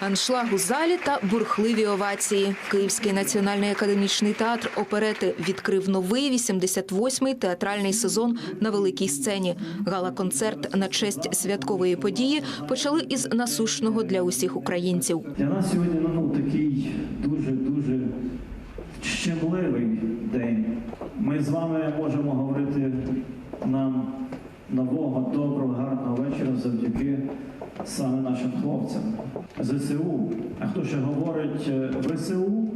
Аншлаг у залі та бурхливі овації. Київський національний академічний театр оперети відкрив новий 88-й театральний сезон на великій сцені. Гала-концерт на честь святкової події почали із насущного для усіх українців. Для нас сьогодні ну, такий дуже-дуже щемливий день. Ми з вами можемо говорити саме нашим хлопцям. ЗСУ. А хто ще говорить е, ВСУ,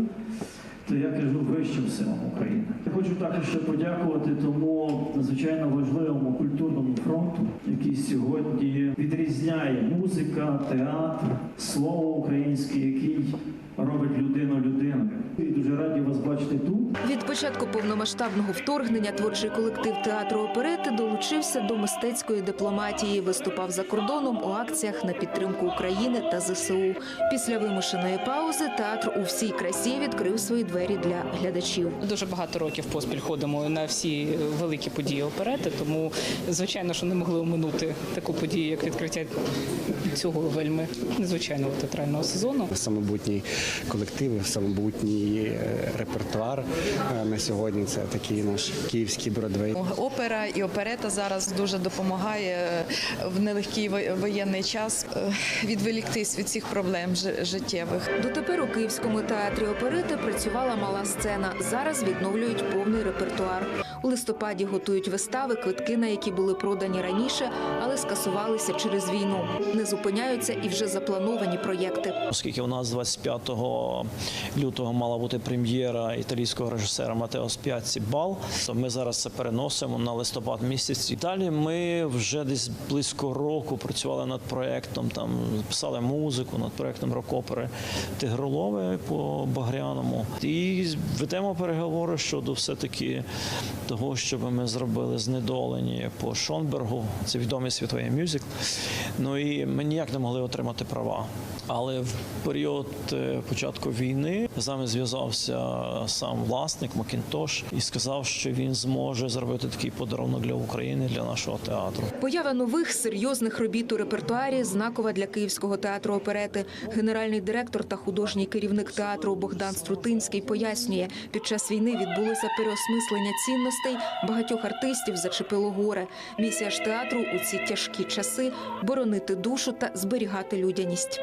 то я кажу вищим силам України. Я хочу також ще подякувати тому надзвичайно важливому культурному фронту, який сьогодні відрізняє музика, театр, слово українське, який робить людину людиною. І дуже раді вас бачити тут. Від початку повномасштабного вторгнення творчий колектив театру оперети долучився до мистецької дипломатії, виступав за кордоном у акціях на підтримку України та ЗСУ. Після вимушеної паузи театр у всій красі відкрив свої двері для глядачів. Дуже багато років поспіль ходимо на всі великі події оперети, тому звичайно, що не могли оминути таку подію, як відкриття цього вельми незвичайного театрального сезону. самобутній колектив, самобутній е, репертуар е, на сьогодні. Це такий наш київський Бродвей. Опера і оперета зараз дуже допомагає е, в нелегкий воєнний час відволіктись від цих проблем жи- життєвих. Дотепер у Київському театрі оперети працювала мала сцена. Зараз відновлюють повний репертуар. У листопаді готують вистави, квитки на які були продані раніше, але скасувалися через війну. Не зупиняються і вже заплановані проєкти. Оскільки у нас 25 лютого мала бути прем'єра італійського режисера Матео Спіаці Бал, ми зараз це переносимо на листопад місяць. І далі ми вже десь близько року працювали над проєктом, там писали музику над проєктом рок-опери Тигролове по Багряному. І ведемо переговори щодо все-таки того, щоб ми зробили знедолені по Шонбергу. Це відомий світовий мюзикл. Ну і ми ніяк не могли отримати права. Але в період е, початку війни з нами зв'язався сам власник Макінтош і сказав, що він зможе зробити такий подарунок для України, для нашого театру. Поява нових серйозних робіт у репертуарі знакова для Київського театру оперети. Генеральний директор та художній керівник театру Богдан Струтинський пояснює, під час війни відбулося переосмислення цінностей. Багатьох артистів зачепило горе. Місія ж театру у ці тяжкі часи боронити душу та зберігати людяність.